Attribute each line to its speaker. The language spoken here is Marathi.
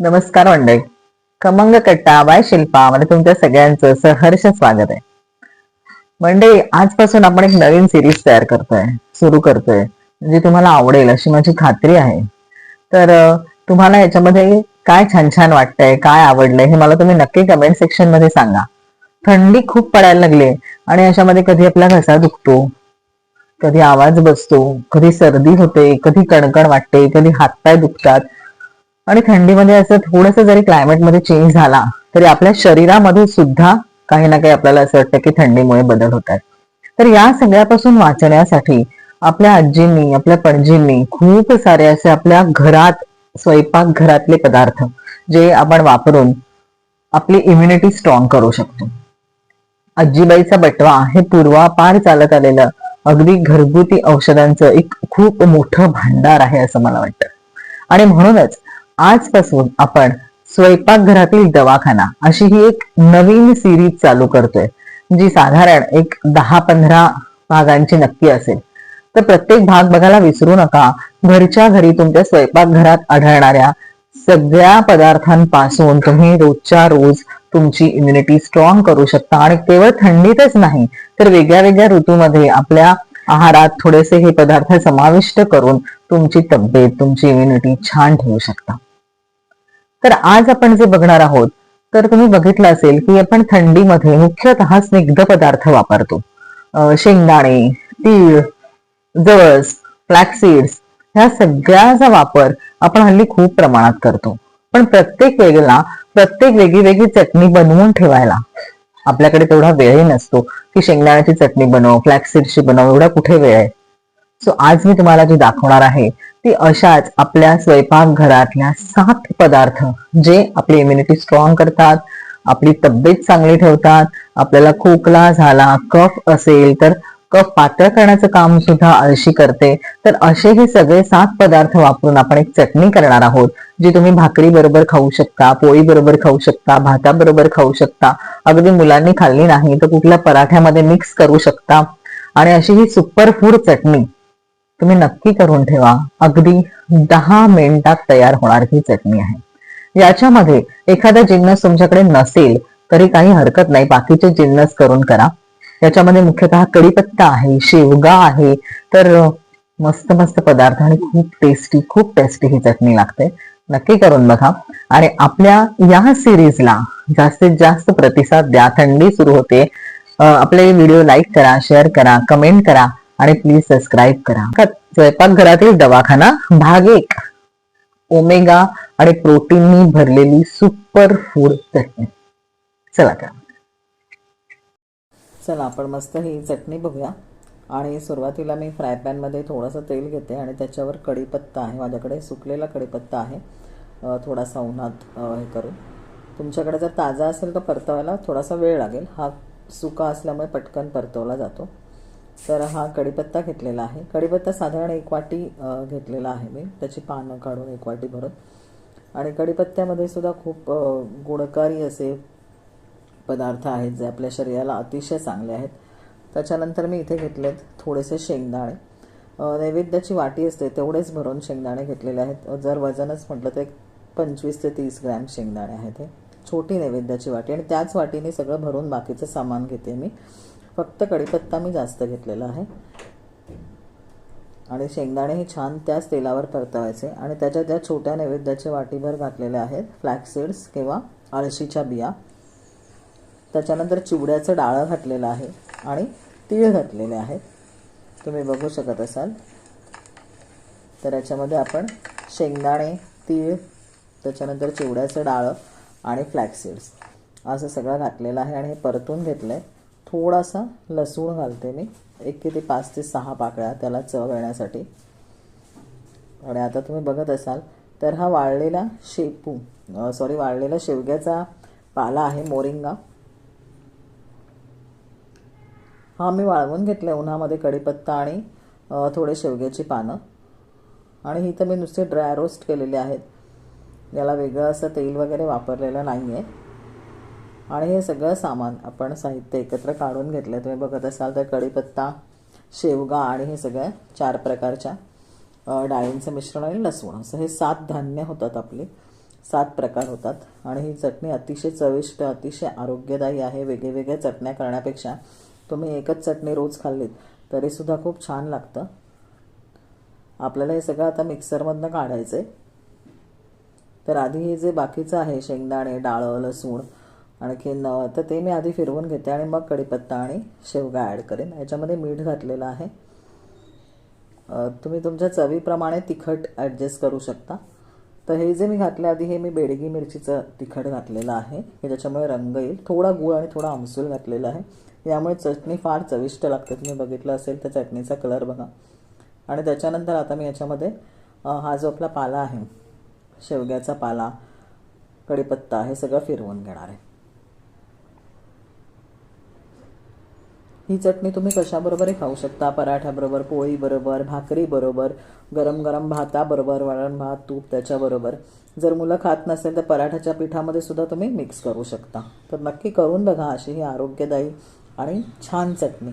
Speaker 1: नमस्कार मंडळी. खमंग कट्टा बाय शिल्पा. मध्ये तुमच्या सगळ्यांचं सहर्ष स्वागत आहे. मंडळी आजपासून आपण एक नवीन सिरीज तयार करतोय. सुरू करतोय. जी तुम्हाला आवडेल अशी माझी खात्री आहे. तर तुम्हाला याच्यामध्ये काय छान छान वाटतंय काय आवडलंय हे मला तुम्ही नक्की कमेंट सेक्शनमध्ये सांगा. थंडी खूप पडायला लागली आणि अशामध्ये कधी आपला घसा दुखतो कधी आवाज बसतो कधी सर्दी होते कधी कणकण वाटते कधी हातपाय दुखतात आणि थंडीमध्ये असं थोडंसं जरी क्लायमेटमध्ये चेंज झाला तरी आपल्या शरीरामध्ये सुद्धा काही ना काही आपल्याला असं वाटतं की थंडीमुळे बदल होत आहेत. तर या सगळ्यापासून वाचण्यासाठी आपल्या आजींनी आपल्या पणजींनी खूप सारे असे आपल्या घरात स्वयंपाक घरातले पदार्थ जे आपण वापरून आपली इम्युनिटी स्ट्रॉंग करू शकतो. आजीबाईचा बटवा हे पूर्वापार चालत आलेलं अगदी घरगुती औषधांचं एक खूप मोठं भांडार आहे असं मला वाटतं. आणि म्हणूनच आजपासून आपण स्वयंपाकघरातील दवाखाना अशी ही एक नवीन सिरीज चालू करतोय जी साधारण एक दहा पंधरा भागांची नक्की असेल. तर प्रत्येक भाग बघायला विसरू नका. घरच्या घरी तुमच्या स्वयंपाकघरात आढळणाऱ्या सगळ्या पदार्थांपासून तुम्ही रोजच्या रोज तुमची इम्युनिटी स्ट्रॉंग करू शकता. आणि केवळ थंडीतच नाही तर वेगळ्या वेगळ्या ऋतूमध्ये आपल्या आहारात थोडेसे हे पदार्थ समाविष्ट करून तुमची तब्येत तुमची इम्युनिटी छान ठेवू शकता. तर आज आपण जे बघणार आहोत तर तुम्ही बघितलं असेल की आपण थंडीमध्ये मुख्यतः स्निग्ध पदार्थ वापरतो. शेंगदाणे तीळ जवस फ्लॅक्सीड्स ह्या सगळ्याचा वापर आपण हल्ली खूप प्रमाणात करतो. पण प्रत्येक वेळेला प्रत्येक वेगळी वेगळी चटणी बनवून ठेवायला आपल्याकडे तेवढा वेळही नसतो की शेंगदाण्याची चटणी बनव फ्लॅक्सीडची बनव एवढा कुठे वेळ आहे? सो आज मी तुम्हाला जी दाखवणार आहे ती अशाच आपल्या स्वयंपाकघरातल्या सात पदार्थ जे आपली इम्युनिटी स्ट्रॉंग करतात आपली तब्येत चांगली ठेवतात आपल्याला खोकला झाला कफ असेल तर कफ पातळ करण्याचं काम सुद्धा आळशी करते. तर असे हे सगळे सात पदार्थ वापरून आपण एक चटणी करणार आहोत जी तुम्ही भाकरी बरोबर खाऊ शकता पोळी बरोबर खाऊ शकता भाताबरोबर खाऊ शकता. अगदी मुलांनी खाल्ली नाही तर कुठल्या पराठ्यामध्ये मिक्स करू शकता. आणि अशी ही सुपर फूड चटणी तुम्ही नक्की करून ठेवा. अगदी दहा मिनिटात तयार होणार ही चटणी आहे. याच्यामध्ये एखादा जिन्नस तुमच्याकडे नसेल तरी काही हरकत नाही. बाकीचे जिन्नस करून करा. याच्यामध्ये मुख्यतः कढीपत्ता आहे शेवगा आहे. तर मस्त मस्त पदार्थ आणि खूप टेस्टी खूप टेस्टी ही चटणी लागते. नक्की करून बघा. आणि आपल्या या सिरीजला जास्तीत जास्त प्रतिसाद द्या. थंडी सुरू होते. आपले व्हिडिओ लाईक करा शेअर करा कमेंट करा. आणि प्लीज सबस्क्राईब करा. का- स्वयंपाकघरातील दवाखाना भाग एक. ओमेगा आणि प्रोटीननी भरलेली सुपर फूड चटणी. चला करा चला आपण मस्त ही चटणी बघूया. आणि सुरुवातीला मी फ्राय पॅनमध्ये थोडंसं तेल घेते आणि त्याच्यावर कढीपत्ता आहे. माझ्याकडे सुकलेला कढीपत्ता आहे. थोडासा उन्हात हे करून. तुमच्याकडे जर ताजा असेल तर परतवायला थोडासा वेळ लागेल. हा सुका असल्यामुळे पटकन परतवला जातो. तर हा कढीपत्ता घेतलेला आहे. कढीपत्ता साधारण एक वाटी घेतलेला आहे मी. त्याची पानं काढून एक वाटी भरून. आणि कढीपत्त्यामध्ये सुद्धा खूप गुणकारी असे पदार्थ आहेत जे आपल्या शरीराला अतिशय चांगले आहेत. त्याच्यानंतर मी इथे घेतलेत थोडेसे शेंगदाणे. नैवेद्याची वाटी असते तेवढेच भरून शेंगदाणे घेतलेले आहेत. जर वजनच म्हटलं तर एक पंचवीस ते तीस ग्रॅम शेंगदाणे आहेत हे छोटी नैवेद्याची वाटी आणि त्याच वाटीने सगळं भरून बाकीचं सामान घेते मी. फक्त कढीपत्ता मी जास्त घेतलेला आहे. आणि शेंगदाणे हे छान त्याच तेलावर परतवायचे आणि त्याच्या त्या छोट्या नैवेद्याचे वाटीभर घातलेले आहेत. फ्लॅक्सीड्स किंवा अळशीच्या बिया. त्याच्यानंतर चिवड्याचं डाळं घातलेलं आहे आणि तीळ घातलेले आहेत. तुम्ही बघू शकत असाल. तर याच्यामध्ये आपण शेंगदाणे तीळ त्याच्यानंतर चिवड्याचं डाळं आणि फ्लॅक्सीड्स असं सगळं घातलेलं आहे आणि हे परतून घेतलं आहे थोडासा लसूण घालते मी. एक किती पाच ते सहा पाकळ्या त्याला चव येण्यासाठी. आणि आता तुम्ही बघत असाल तर हा वाळलेला शेपू सॉरी वाळलेला शेवग्याचा पाला आहे मोरिंगा. हा मी वाळवून घेतला उन्हामध्ये कढीपत्ता आणि थोडे शेवग्याची पानं. आणि ही तर मी नुसते ड्राय रोस्ट केलेले आहेत. याला वेगळं असं तेल वगैरे वापरलेलं नाही आहे आणि हे सगळं सामान आपण साहित्य एकत्र काढून घेतलं तुम्ही बघत असाल तर कढीपत्ता शेवगा आणि हे सगळ्या चार प्रकारच्या डाळींचं मिश्रण आणि लसूण. असं हे सात धान्य होतात आपली.
Speaker 2: सात प्रकार होतात. आणि ही चटणी अतिशय चविष्ट अतिशय आरोग्यदायी आहे. वेगळ्यावेगळ्या चटण्या करण्यापेक्षा तुम्ही एकच चटणी रोज खाल्लीत तरीसुद्धा खूप छान लागतं. आपल्याला हे सगळं आता मिक्सरमधनं काढायचं आहे तर आधी हे जे बाकीचं आहे शेंगदाणे डाळं लसूण आणखीन तर ते मी आधी फिरवून घेते आणि मग कढीपत्ता आणि शेवगा ॲड करेन. याच्यामध्ये मीठ घातलेलं आहे. तुम्ही तुमच्या चवीप्रमाणे तिखट ॲडजस्ट करू शकता. तर हे जे मी घातले आधी हे मी बेडगी मिरचीचं तिखट घातलेलं आहे. हे ज्याच्यामुळे रंग येईल. थोडा गूळ आणि थोडा आमसूल घातलेला आहे. यामुळे चटणी फार चविष्ट लागते. तुम्ही बघितलं असेल तर चटणीचा कलर बघा. आणि त्याच्यानंतर आता मी याच्यामध्ये हा जो आपला पाला आहे शेवग्याचा पाला कढीपत्ता हे सगळं फिरवून घेणार आहे. ही चटणी तुम्ही कशाबरोबरही खाऊ शकता. पराठ्याबरोबर पोळीबरोबर भाकरीबरोबर गरम गरम भाताबरोबर वरण भात तूप त्याच्याबरोबर जर मुलं खात नसेल तर पराठ्याच्या पिठामध्ये सुद्धा तुम्ही मिक्स करू शकता. तर नक्की करून बघा अशी ही आरोग्यदायी आणि छान चटणी.